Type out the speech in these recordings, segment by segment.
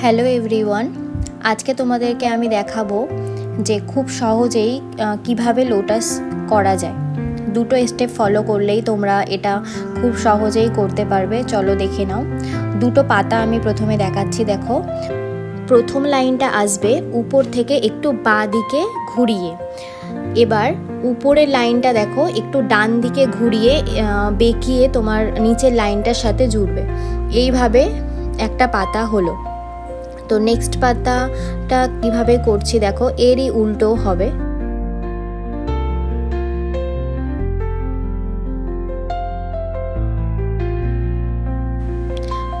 Hello everyone, আজকে তোমাদেরকে আমি দেখাবো যে খুব সহজেই কীভাবে লোটাস করা যায়। দুটো স্টেপ ফলো করলেই তোমরা এটা খুব সহজেই করতে পারবে। চলো দেখে নাও। দুটো পাতা আমি প্রথমে দেখাচ্ছি, দেখো। প্রথম লাইনটা আসবে উপর থেকে একটু বাঁ দিকে ঘুরিয়ে। এবার উপরের লাইনটা দেখো, একটু ডান দিকে ঘুরিয়ে বেঁকিয়ে তোমার নিচের লাইনটার সাথে জুড়বে। এইভাবে একটা পাতা হলো। তো নেক্সট পাতাটা কীভাবে করছি দেখো, এরই উল্টো হবে।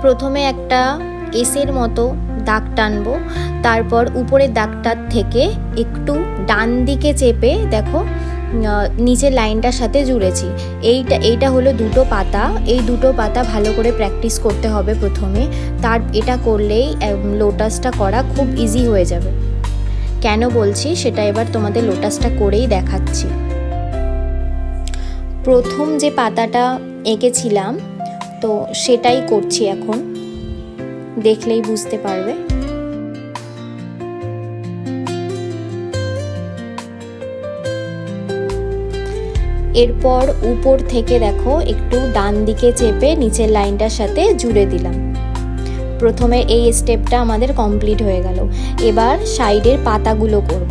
প্রথমে একটা এসের মতো দাগ টানবো, তারপর উপরের দাগটার থেকে একটু ডান দিকে চেপে দেখো নিচের লাইনটার সাথে জুড়েছি। এইটা এইটা হলো দুটো পাতা। এই দুটো পাতা ভালো করে প্র্যাকটিস করতে হবে প্রথমে। তার, এটা করলেই লোটাসটা করা খুব ইজি হয়ে যাবে। কেন বলছি? সেটা এবার তোমাদের লোটাসটা করেই দেখাচ্ছি। প্রথম যে পাতাটা এঁকেছিলাম, তো সেটাই করছি এখন। দেখলেই বুঝতে পারবে। এরপর উপর থেকে দেখো, একটু ডান দিকে চেপে নিচের লাইনটার সাথে জুড়ে দিলাম। প্রথমে এই স্টেপটা আমাদের কমপ্লিট হয়ে গেল। এবার সাইডের পাতাগুলো করব।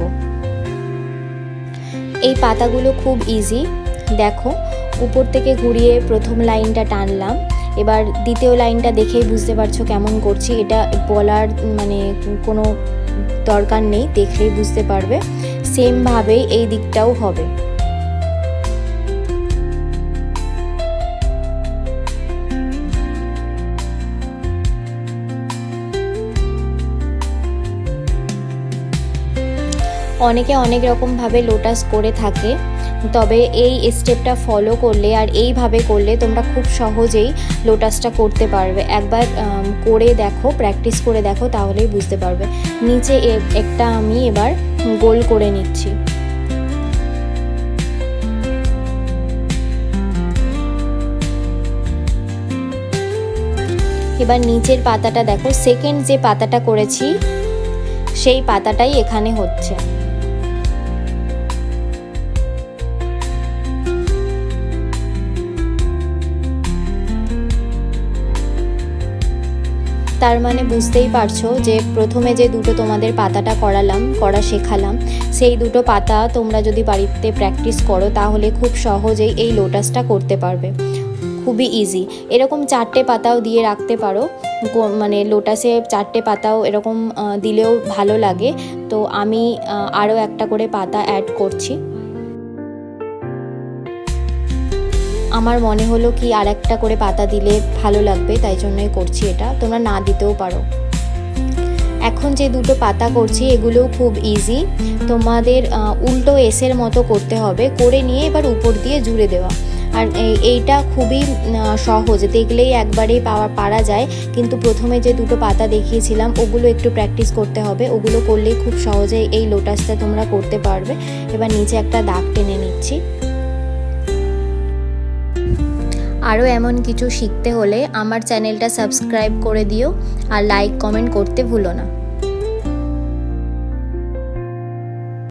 এই পাতাগুলো খুব ইজি দেখো, উপর থেকে ঘুরিয়ে প্রথম লাইনটা টানলাম। এবার দ্বিতীয় লাইনটা দেখেই বুঝতে পারছ কেমন করছি। এটা বলার মানে কোনো দরকার নেই, দেখলেই বুঝতে পারবে। সেমভাবেই এই দিকটাও হবে। অনেকে অনেক রকমভাবে লোটাস করে থাকে। তবে এই স্টেপটা ফলো করলে আর এইভাবে করলে তোমরা খুব সহজেই লোটাসটা করতে পারবে। একবার করে দেখো প্র্যাকটিস করে দেখো, তাহলেই বুঝতে পারবে। নিচে একটা আমি এবার গোল করে নিচ্ছি। এবার নিচের পাতাটা দেখো। সেকেন্ড যে পাতাটা করেছি, সেই পাতাটাই এখানে হচ্ছে। তার মানে বুঝতেই পারছ যে প্রথমে যে দুটো তোমাদের পাতাটা করালাম, করা শেখালাম, সেই দুটো পাতা তোমরা যদি বাড়িতে প্র্যাকটিস করো তাহলে খুব সহজেই এই লোটাসটা করতে পারবে। খুবই ইজি এরকম চারটে পাতাও দিয়ে রাখতে পারো। মানে লোটাসে চারটে পাতাও এরকম দিলেও ভালো লাগে। তো আমি আরও একটা করে পাতা অ্যাড করছি। আমার মনে হলো কি আর একটা করে পাতা দিলে ভালো লাগবে, তাই জন্যই করছি এটা। তোমরা না দিতেও পারো। এখন যে দুটো পাতা করছি, এগুলোও খুব ইজি তোমাদের উল্টো এসের মতো করতে হবে। করে নিয়ে এবার উপর দিয়ে জুড়ে দেওয়া। আর এই- এইটা খুবই সহজ। দেখলেই একবারেই পাওয়া, পারা যায়। কিন্তু প্রথমে যে দুটো পাতা দেখিয়েছিলাম, ওগুলো একটু প্র্যাকটিস করতে হবে। ওগুলো করলেই খুব সহজে এই লোটাসটা তোমরা করতে পারবে। এবার নিচে একটা দাগ টেনে নিচ্ছি। আরও এমন কিছু শিখতে হলে আমার চ্যানেলটা সাবস্ক্রাইব করে দিও আর লাইক, কমেন্ট করতে ভুলো না।